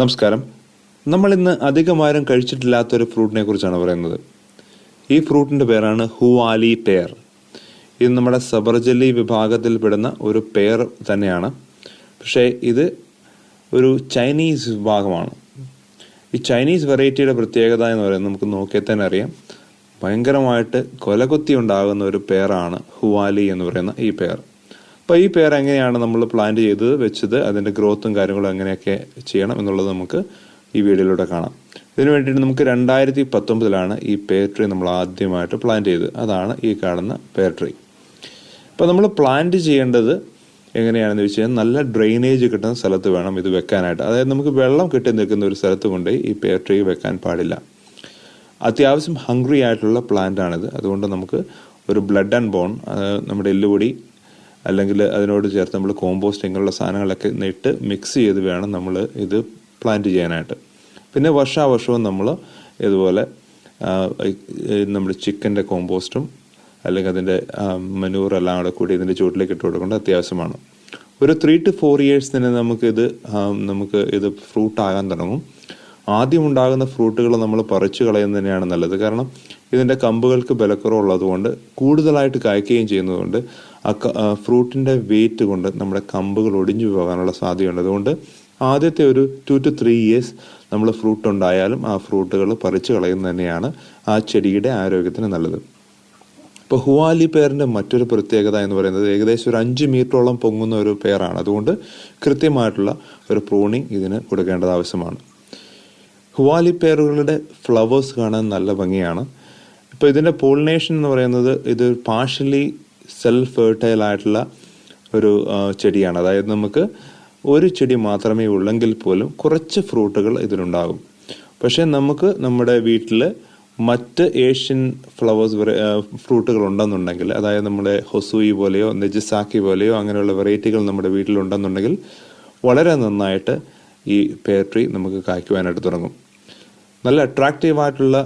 നമസ്കാരം. നമ്മൾ ഇന്ന് അധികം ആരും കഴിച്ചിട്ടില്ലാത്തൊരു ഫ്രൂട്ടിനെ കുറിച്ചാണ് പറയുന്നത്. ഈ ഫ്രൂട്ടിന്റെ പേരാണ് ഹുവാലി പെയർ ഇത് നമ്മുടെ സബർജല്ലി വിഭാഗത്തിൽപ്പെടുന്ന ഒരു പെയർ തന്നെയാണ്. പക്ഷേ ഇത് ഒരു ചൈനീസ് വിഭാഗമാണ്. ഈ ചൈനീസ് വെറൈറ്റിയുടെ പ്രത്യേകത എന്ന് പറയുന്നത് നമുക്ക് നോക്കിയാൽ തന്നെ അറിയാം. ഭയങ്കരമായിട്ട് കൊലകുത്തി ഉണ്ടാകുന്ന ഒരു പെയറാണ് ഹുവാലി എന്ന് പറയുന്ന ഈ പെയർ അപ്പോൾ ഈ പേർ എങ്ങനെയാണ് നമ്മൾ പ്ലാൻ ചെയ്തത് വെച്ചത് അതിന്റെ ഗ്രോത്തും കാര്യങ്ങളും എങ്ങനെയൊക്കെ ചെയ്യണം എന്നുള്ളത് നമുക്ക് ഈ വീഡിയോയിലൂടെ കാണാം. ഇതിനു വേണ്ടിയിട്ട് നമുക്ക് രണ്ടായിരത്തി പത്തൊമ്പതിലാണ് ഈ പേർ ട്രീ നമ്മൾ ആദ്യമായിട്ട് പ്ലാൻ ചെയ്തത്. അതാണ് ഈ കാണുന്ന പേർ ട്രീ അപ്പോൾ നമ്മൾ പ്ലാന്റ് ചെയ്യേണ്ടത് എങ്ങനെയാണെന്ന് വെച്ച് കഴിഞ്ഞാൽ നല്ല ഡ്രെയിനേജ് കിട്ടുന്ന സ്ഥലത്ത് വേണം ഇത് വെക്കാനായിട്ട്. അതായത് നമുക്ക് വെള്ളം കെട്ടി നിൽക്കുന്ന ഒരു സ്ഥലത്ത് കൊണ്ട് ഈ പേർ ട്രീ വെക്കാൻ പാടില്ല. അത്യാവശ്യം ഹംഗ്രി ആയിട്ടുള്ള പ്ലാന്റ് ആണിത്. അതുകൊണ്ട് നമുക്ക് ഒരു ബ്ലഡ് ആൻഡ് ബോൺ നമ്മുടെ എല്ലുപൊടി അല്ലെങ്കിൽ അതിനോട് ചേർത്ത് നമ്മൾ കോമ്പോസ്റ്റ് ഇങ്ങനെയുള്ള സാധനങ്ങളൊക്കെ ഇട്ട് മിക്സ് ചെയ്ത് വേണം നമ്മൾ ഇത് പ്ലാന്റ് ചെയ്യാനായിട്ട്. പിന്നെ വർഷാവർഷവും നമ്മൾ ഇതുപോലെ നമ്മുടെ ചിക്കന്റെ കോമ്പോസ്റ്റും അല്ലെങ്കിൽ അതിന്റെ മനൂറെല്ലാം കൂടെ കൂടി ഇതിന്റെ ചുവട്ടിലേക്ക് ഇട്ട് കൊടുക്കേണ്ടത് അത്യാവശ്യമാണ്. ഒരു ത്രീ ടു ഫോർ ഇയേഴ്സ് തന്നെ നമുക്കിത് നമുക്ക് ഇത് ഫ്രൂട്ട് ആകാൻ തുടങ്ങും. ആദ്യം ഉണ്ടാകുന്ന ഫ്രൂട്ടുകൾ നമ്മൾ പറിച്ചു കളയുന്നത് തന്നെയാണ് നല്ലത്. കാരണം ഇതിന്റെ കമ്പുകൾക്ക് ബലക്കുറവുള്ളതുകൊണ്ട് കൂടുതലായിട്ട് കായ്ക്കുകയും ചെയ്യുന്നതുകൊണ്ട് ആ ഫ്രൂട്ടിന്റെ വെയിറ്റ് കൊണ്ട് നമ്മുടെ കമ്പുകൾ ഒടിഞ്ഞു പോകാനുള്ള സാധ്യതയുണ്ട്. അതുകൊണ്ട് ആദ്യത്തെ ഒരു ടു ടു ത്രീ ഇയേഴ്സ് നമ്മൾ ഫ്രൂട്ട് ഉണ്ടായാലും ആ ഫ്രൂട്ടുകൾ പറിച്ചു കളയുന്നത് തന്നെയാണ് ആ ചെടിയുടെ ആരോഗ്യത്തിന് നല്ലത്. ഇപ്പോൾ ഹുവാലി പേരിന്റെ മറ്റൊരു പ്രത്യേകത എന്ന് പറയുന്നത് ഏകദേശം ഒരു അഞ്ച് മീറ്ററോളം പൊങ്ങുന്ന ഒരു പേരാണ്. അതുകൊണ്ട് കൃത്യമായിട്ടുള്ള ഒരു പ്രൂണിങ് ഇതിന് കൊടുക്കേണ്ടത് ആവശ്യമാണ്. ഹുവാലി പേറുകളുടെ ഫ്ലവേഴ്സ് കാണാൻ നല്ല ഭംഗിയാണ്. ഇപ്പോൾ ഇതിന്റെ പോളിനേഷൻ എന്ന് പറയുന്നത് ഇത് പാർഷ്യലി സെൽഫ് ഫെർട്ടൈൽ ആയിട്ടുള്ള ഒരു ചെടിയാണ്. അതായത് നമുക്ക് ഒരു ചെടി മാത്രമേ ഉള്ളെങ്കിൽ പോലും കുറച്ച് ഫ്രൂട്ടുകൾ ഇതിലുണ്ടാകും. പക്ഷേ നമുക്ക് നമ്മുടെ വീട്ടിൽ മറ്റ് ഏഷ്യൻ ഫ്ലവേഴ്സ് ഫ്രൂട്ടുകൾ ഉണ്ടെന്നുണ്ടെങ്കിൽ അതായത് നമ്മുടെ ഹൊസൂയി പോലെയോ നെജിസാക്കി പോലെയോ അങ്ങനെയുള്ള വെറൈറ്റികൾ നമ്മുടെ വീട്ടിലുണ്ടെന്നുണ്ടെങ്കിൽ വളരെ നന്നായിട്ട് ഈ പേർ ട്രീ നമുക്ക് കായ്ക്കുവാനായിട്ട് തുടങ്ങും. നല്ല അട്രാക്റ്റീവായിട്ടുള്ള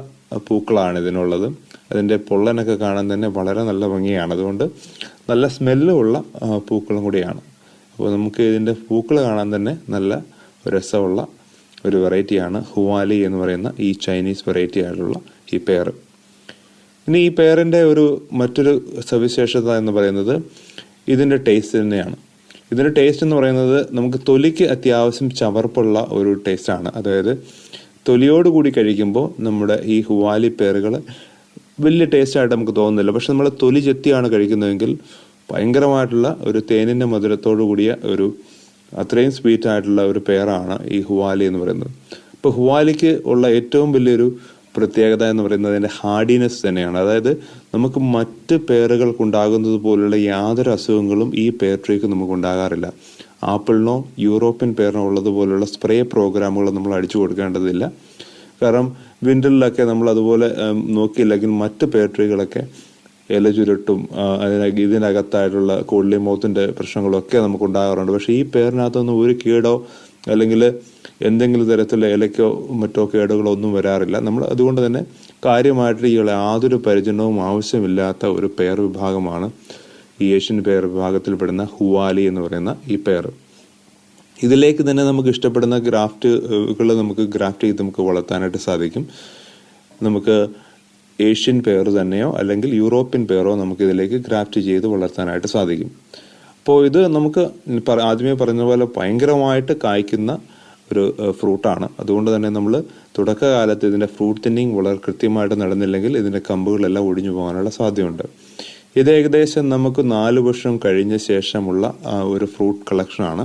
പൂക്കളാണ് ഇതിനുള്ളത്. അതിന്റെ പൊള്ളനൊക്കെ കാണാൻ തന്നെ വളരെ നല്ല ഭംഗിയാണ്. അതുകൊണ്ട് നല്ല സ്മെല്ലുള്ള പൂക്കളും കൂടിയാണ്. അപ്പോൾ നമുക്ക് ഇതിന്റെ പൂക്കൾ കാണാൻ തന്നെ നല്ല രസമുള്ള ഒരു വെറൈറ്റിയാണ് ഹുവാലി എന്ന് പറയുന്ന ഈ ചൈനീസ് വെറൈറ്റി ആയിട്ടുള്ള ഈ പെയർ ഇനി ഈ പെയറിന്റെ ഒരു മറ്റൊരു സവിശേഷത എന്ന് പറയുന്നത് ഇതിന്റെ ടേസ്റ്റ് തന്നെയാണ്. ഇതിന്റെ ടേസ്റ്റ് എന്ന് പറയുന്നത് നമുക്ക് തൊലിക്ക് അത്യാവശ്യം ചവർപ്പുള്ള ഒരു ടേസ്റ്റാണ് അതായത് തൊലിയോട് കൂടി കഴിക്കുമ്പോൾ നമ്മുടെ ഈ ഹുവാലി പേറുകൾ വലിയ ടേസ്റ്റായിട്ട് നമുക്ക് തോന്നുന്നില്ല. പക്ഷെ നമ്മൾ തൊലി ചെത്തിയാണ് കഴിക്കുന്നതെങ്കിൽ ഭയങ്കരമായിട്ടുള്ള ഒരു തേനിന്റെ മധുരത്തോടു കൂടിയ ഒരു അത്രയും സ്വീറ്റ് ആയിട്ടുള്ള ഒരു പേറാണ് ഈ ഹുവാലി എന്ന് പറയുന്നത്. ഇപ്പോൾ ഹുവാലിക്ക് ഉള്ള ഏറ്റവും വലിയൊരു പ്രത്യേകത എന്ന് പറയുന്നത് അതിന്റെ ഹാർഡിനെസ് തന്നെയാണ്. അതായത് നമുക്ക് മറ്റ് പേറുകൾക്കുണ്ടാകുന്നത് പോലുള്ള യാതൊരു അസുഖങ്ങളും ഈ പേർ ട്രീക്ക് നമുക്ക് ഉണ്ടാകാറില്ല. ആപ്പിളിനോ യൂറോപ്യൻ പേറിനോ ഉള്ളതുപോലുള്ള സ്പ്രേ പ്രോഗ്രാമുകൾ നമ്മൾ അടിച്ചു കൊടുക്കേണ്ടതില്ല. കാരണം വിൻഡറിലൊക്കെ നമ്മൾ അതുപോലെ നോക്കിയില്ലെങ്കിൽ മറ്റ് പേട്രികളൊക്കെ ഇല ചുരുട്ടും അതിന ഇതിനകത്തായിട്ടുള്ള കൊള്ളിമോത്തിന്റെ പ്രശ്നങ്ങളൊക്കെ നമുക്ക് ഉണ്ടാകാറുണ്ട്. പക്ഷേ ഈ പേരിനകത്തൊന്നും ഒരു കീടോ അല്ലെങ്കിൽ എന്തെങ്കിലും തരത്തിലുള്ള ഇലയ്ക്കോ മറ്റോ കേടുകളോ ഒന്നും വരാറില്ല. നമ്മൾ അതുകൊണ്ട് തന്നെ കാര്യമായിട്ട് ഈ യാതൊരു പരിചരണവും ആവശ്യമില്ലാത്ത ഒരു പേർ വിഭാഗമാണ് ഈ ഏഷ്യൻ പേർ വിഭാഗത്തിൽപ്പെടുന്ന ഹുവാലി എന്ന് പറയുന്ന ഈ പെയർ ഇതിലേക്ക് തന്നെ നമുക്ക് ഇഷ്ടപ്പെടുന്ന ഗ്രാഫ്റ്റുകൾ നമുക്ക് ഗ്രാഫ്റ്റ് ചെയ്ത് നമുക്ക് വളർത്താനായിട്ട് സാധിക്കും. നമുക്ക് ഏഷ്യൻ പെയർ തന്നെയോ അല്ലെങ്കിൽ യൂറോപ്യൻ പെയറോ നമുക്ക് ഇതിലേക്ക് ഗ്രാഫ്റ്റ് ചെയ്ത് വളർത്താനായിട്ട് സാധിക്കും. അപ്പോൾ ഇത് നമുക്ക് ആദ്യമേ പറഞ്ഞ പോലെ ഭയങ്കരമായിട്ട് കായ്ക്കുന്ന ഒരു ഫ്രൂട്ടാണ്. അതുകൊണ്ട് തന്നെ നമ്മൾ തുടക്കകാലത്ത് ഇതിന്റെ ഫ്രൂട്ട് തിന്നിങ് വളരെ കൃത്യമായിട്ട് നടന്നില്ലെങ്കിൽ ഇതിന്റെ കമ്പുകളെല്ലാം ഒടിഞ്ഞു പോകാനുള്ള സാധ്യതയുണ്ട്. ഇത് ഏകദേശം നമുക്ക് നാല് വർഷം കഴിഞ്ഞ ശേഷമുള്ള ഒരു ഫ്രൂട്ട് കളക്ഷനാണ്.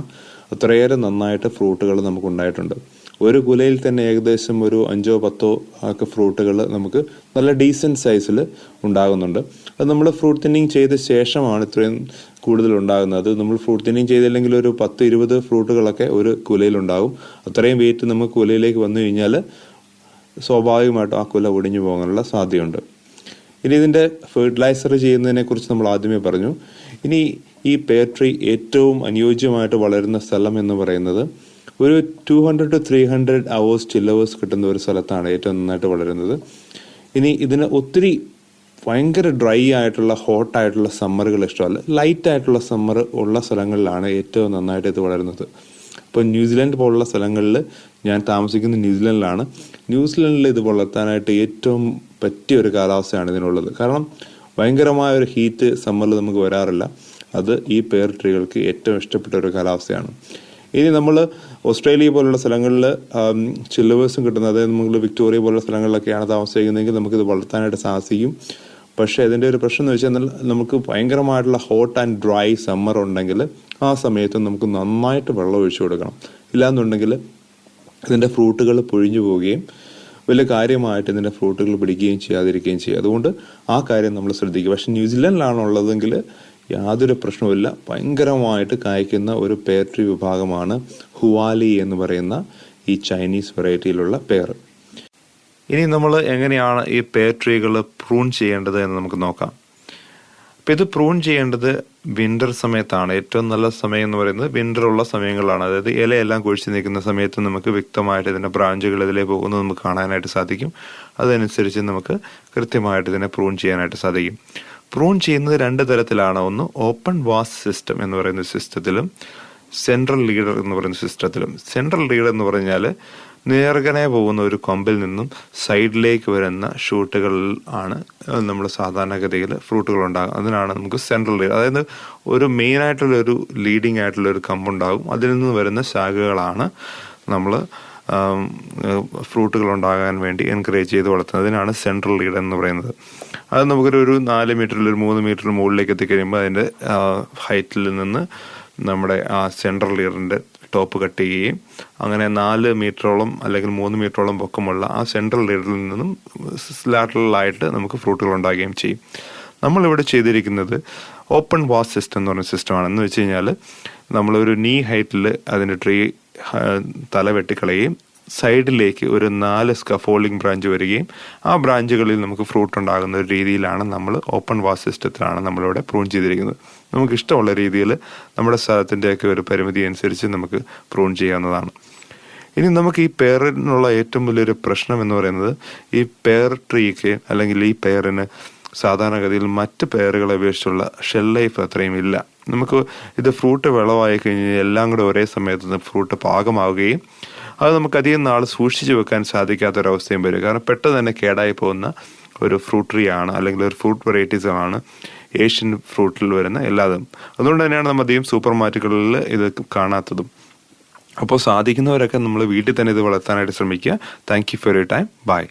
അത്രയേറെ നന്നായിട്ട് ഫ്രൂട്ടുകൾ നമുക്ക് ഉണ്ടായിട്ടുണ്ട് ഒരു കുലയിൽ തന്നെ ഏകദേശം ഒരു അഞ്ചോ പത്തോ ഒക്കെ ഫ്രൂട്ടുകൾ നമുക്ക് നല്ല ഡീസന്റ് സൈസിൽ ഉണ്ടാകുന്നുണ്ട്. അത് നമ്മൾ ഫ്രൂട്ട് തിന്നിങ് ചെയ്ത ശേഷമാണ് ഇത്രയും കൂടുതൽ ഉണ്ടാകുന്നത്. അത് നമ്മൾ ഫ്രൂട്ട് തിന്നിങ് ചെയ്തില്ലെങ്കിൽ ഒരു പത്ത് ഇരുപത് ഫ്രൂട്ടുകളൊക്കെ ഒരു കുലയിൽ ഉണ്ടാകും. അത്രയും വെയിറ്റ് നമുക്ക് കുലയിലേക്ക് വന്നു കഴിഞ്ഞാൽ സ്വാഭാവികമായിട്ടും ആ കുല ഒടിഞ്ഞു പോകാനുള്ള സാധ്യതയുണ്ട്. ഇനി ഇതിന്റെ ഫെർട്ടിലൈസർ ചെയ്യുന്നതിനെ കുറിച്ച് നമ്മൾ ആദ്യമേ പറഞ്ഞു. ഇനി ഈ പേർ ട്രീ ഏറ്റവും അനുയോജ്യമായിട്ട് വളരുന്ന സ്ഥലം എന്ന് പറയുന്നത് ഒരു two hundred two three hundred hours chill hours കിട്ടുന്ന ഒരു സ്ഥലത്താണ് ഏറ്റവും നന്നായിട്ട് വളരുന്നത്. ഇനി ഇതിന് ഒത്തിരി ഭയങ്കര ഡ്രൈ ആയിട്ടുള്ള ഹോട്ടായിട്ടുള്ള സമ്മറുകൾ ഇഷ്ടമല്ല. ലൈറ്റ് ആയിട്ടുള്ള സമ്മർ ഉള്ള സ്ഥലങ്ങളിലാണ് ഏറ്റവും നന്നായിട്ട് ഇത് വളരുന്നത്. ഇപ്പോൾ ന്യൂസിലാൻഡ് പോലുള്ള സ്ഥലങ്ങളിൽ ഞാൻ താമസിക്കുന്ന ന്യൂസിലൻഡിലാണ്. ന്യൂസിലൻഡിൽ ഇത് വളർത്താനായിട്ട് ഏറ്റവും പറ്റിയ ഒരു കാലാവസ്ഥയാണ് ഇതിനുള്ളത്. കാരണം ഭയങ്കരമായ ഒരു ഹീറ്റ് സമ്മറിൽ നമുക്ക് വരാറില്ല. അത് ഈ പേർ ട്രീകൾക്ക് ഏറ്റവും ഇഷ്ടപ്പെട്ട ഒരു കാലാവസ്ഥയാണ്. ഇനി നമ്മൾ ഓസ്ട്രേലിയ പോലുള്ള സ്ഥലങ്ങളിൽ ചില്ലവേഴ്സും കിട്ടുന്നത് അതായത് നമ്മൾ വിക്ടോറിയ പോലുള്ള സ്ഥലങ്ങളിലൊക്കെയാണ് താമസിക്കുന്നതെങ്കിൽ നമുക്കിത് വളർത്താനായിട്ട് സാധിക്കും. പക്ഷേ അതിന്റെ ഒരു പ്രശ്നം എന്ന് വെച്ചാൽ നമുക്ക് ഭയങ്കരമായിട്ടുള്ള ഹോട്ട് ആൻഡ് ഡ്രൈ സമ്മർ ഉണ്ടെങ്കിൽ ആ സമയത്ത് നമുക്ക് നന്നായിട്ട് വെള്ളം ഒഴിച്ചു കൊടുക്കണം. ഇല്ലാന്നുണ്ടെങ്കിൽ ഇതിന്റെ ഫ്രൂട്ടുകൾ പൊഴിഞ്ഞു പോവുകയും വലിയ കാര്യമായിട്ട് ഇതിന്റെ ഫ്രൂട്ടുകൾ പിടിക്കുകയും ചെയ്യാതിരിക്കുകയും ചെയ്യും അതുകൊണ്ട് ആ കാര്യം നമ്മൾ ശ്രദ്ധിക്കുക. പക്ഷേ ന്യൂസിലൻഡിലാണ് ഉള്ളതെങ്കിൽ യാതൊരു പ്രശ്നവുമില്ല. ഭയങ്കരമായിട്ട് കായ്ക്കുന്ന ഒരു പേർ ട്രീ വിഭാഗമാണ് ഹുവാലി എന്ന് പറയുന്ന ഈ ചൈനീസ് വെറൈറ്റിയിലുള്ള പേർ ഇനി നമ്മൾ എങ്ങനെയാണ് ഈ പേർ ട്രീകൾ പ്രൂൺ ചെയ്യേണ്ടത് എന്ന് നമുക്ക് നോക്കാം. അപ്പം ഇത് പ്രൂൺ ചെയ്യേണ്ടത് വിന്റർ സമയത്താണ്. ഏറ്റവും നല്ല സമയം എന്ന് പറയുന്നത് വിന്റർ ഉള്ള സമയങ്ങളാണ് അതായത് ഇലയെല്ലാം കൊഴിച്ച് നിൽക്കുന്ന സമയത്ത് നമുക്ക് വ്യക്തമായിട്ട് ഇതിന്റെ ബ്രാഞ്ചുകൾ ഇതിലേ പോകുന്നത് നമുക്ക് കാണാനായിട്ട് സാധിക്കും. അതനുസരിച്ച് നമുക്ക് കൃത്യമായിട്ട് ഇതിനെ പ്രൂൺ ചെയ്യാനായിട്ട് സാധിക്കും. പ്രൂൺ ചെയ്യുന്നത് രണ്ട് തരത്തിലാണ്. ഒന്ന് ഓപ്പൺ വാസ് സിസ്റ്റം എന്ന് പറയുന്ന സിസ്റ്റത്തിലും സെൻട്രൽ ലീഡർ എന്ന് പറയുന്ന സിസ്റ്റത്തിലും സെൻട്രൽ ലീഡർ എന്ന് പറഞ്ഞാൽ നേർഗനെ പോകുന്ന ഒരു കൊമ്പിൽ നിന്നും സൈഡിലേക്ക് വരുന്ന ഷൂട്ടുകൾ ആണ് നമ്മൾ സാധാരണഗതിയിൽ ഫ്രൂട്ടുകൾ ഉണ്ടാകും. അതിനാണ് നമുക്ക് സെൻട്രൽ ലീഡ് അതായത് ഒരു മെയിൻ ആയിട്ടുള്ള ഒരു ലീഡിങ് ആയിട്ടുള്ള ഒരു കമ്പുണ്ടാകും. അതിൽ നിന്ന് വരുന്ന ശാഖകളാണ് നമ്മൾ ഫ്രൂട്ടുകൾ ഉണ്ടാകാൻ വേണ്ടി എൻകറേജ് ചെയ്ത് വളർത്തുന്നത്. അതിനാണ് സെൻട്രൽ ലീഡ് എന്ന് പറയുന്നത്. അത് നമുക്കൊരു ഒരു നാല് മീറ്ററിൽ ഒരു മൂന്ന് മീറ്ററിൽ മുകളിലേക്ക് എത്തിക്കഴിയുമ്പോൾ അതിന്റെ ഹൈറ്റിൽ നിന്ന് നമ്മുടെ ആ സെൻട്രൽ ലീഡറിന്റെ ടോപ്പ് കട്ട് ചെയ്യുകയും അങ്ങനെ നാല് മീറ്ററോളം അല്ലെങ്കിൽ മൂന്ന് മീറ്ററോളം പൊക്കമുള്ള ആ സെൻട്രൽ ലീഡറിൽ നിന്നും ലാറ്ററലായിട്ട് നമുക്ക് ഫ്രൂട്ടുകൾ ഉണ്ടാകുകയും ചെയ്യും. നമ്മളിവിടെ ചെയ്തിരിക്കുന്നത് ഓപ്പൺ വാസ് സിസ്റ്റം എന്ന് പറയുന്ന സിസ്റ്റമാണ് എന്ന് വെച്ച് കഴിഞ്ഞാൽ നമ്മളൊരു നീ ഹൈറ്റിൽ അതിന്റെ ട്രീ തല വെട്ടിക്കളയുകയും സൈഡിലേക്ക് ഒരു നാല് സ്കഫോൾഡിംഗ് ബ്രാഞ്ച് വരികയും ആ ബ്രാഞ്ചുകളിൽ നമുക്ക് ഫ്രൂട്ട് ഉണ്ടാകുന്ന ഒരു രീതിയിലാണ് നമ്മൾ ഓപ്പൺ വാസ് സിസ്റ്റത്തിലാണ് നമ്മളിവിടെ പ്രൂൺ ചെയ്തിരിക്കുന്നത്. നമുക്ക് ഇഷ്ടമുള്ള രീതിയിൽ നമ്മുടെ സ്ഥലത്തിന്റെയൊക്കെ ഒരു പരിമിതി അനുസരിച്ച് നമുക്ക് പ്രൂൺ ചെയ്യാവുന്നതാണ്. ഇനി നമുക്ക് ഈ പെയറിനുള്ള ഏറ്റവും വലിയൊരു പ്രശ്നം എന്ന് പറയുന്നത് ഈ പെയർ ട്രീക്ക് അല്ലെങ്കിൽ ഈ പെയറിന് സാധാരണഗതിയിൽ മറ്റ് പെയറുകളെ അപേക്ഷിച്ചുള്ള ഷെൽ ലൈഫ് അത്രയും ഇല്ല. നമുക്ക് ഇത് ഫ്രൂട്ട് വിളവായി കഴിഞ്ഞാൽ എല്ലാം കൂടെ ഒരേ സമയത്ത് ഫ്രൂട്ട് പാകമാവുകയും അത് നമുക്ക് അധികം നാൾ സൂക്ഷിച്ചു വെക്കാൻ സാധിക്കാത്ത സാധിക്കാത്തൊരവസ്ഥയും വരും. കാരണം പെട്ടെന്ന് തന്നെ കേടായി പോകുന്ന ഒരു ഫ്രൂട്ട് ട്രീ ആണ് അല്ലെങ്കിൽ ഒരു ഫ്രൂട്ട് വെറൈറ്റീസ് ആണ് ഏഷ്യൻ ഫ്രൂട്ടിൽ വരുന്ന എല്ലാതും. അതുകൊണ്ട് തന്നെയാണ് നമ്മൾ അധികം സൂപ്പർ മാർക്കറ്റുകളിൽ ഇത് കാണാത്തതും. അപ്പോൾ സാധിക്കുന്നവരൊക്കെ നമ്മൾ വീട്ടിൽ തന്നെ ഇത് വളർത്താനായിട്ട് ശ്രമിക്കുക. Thank you for you time bye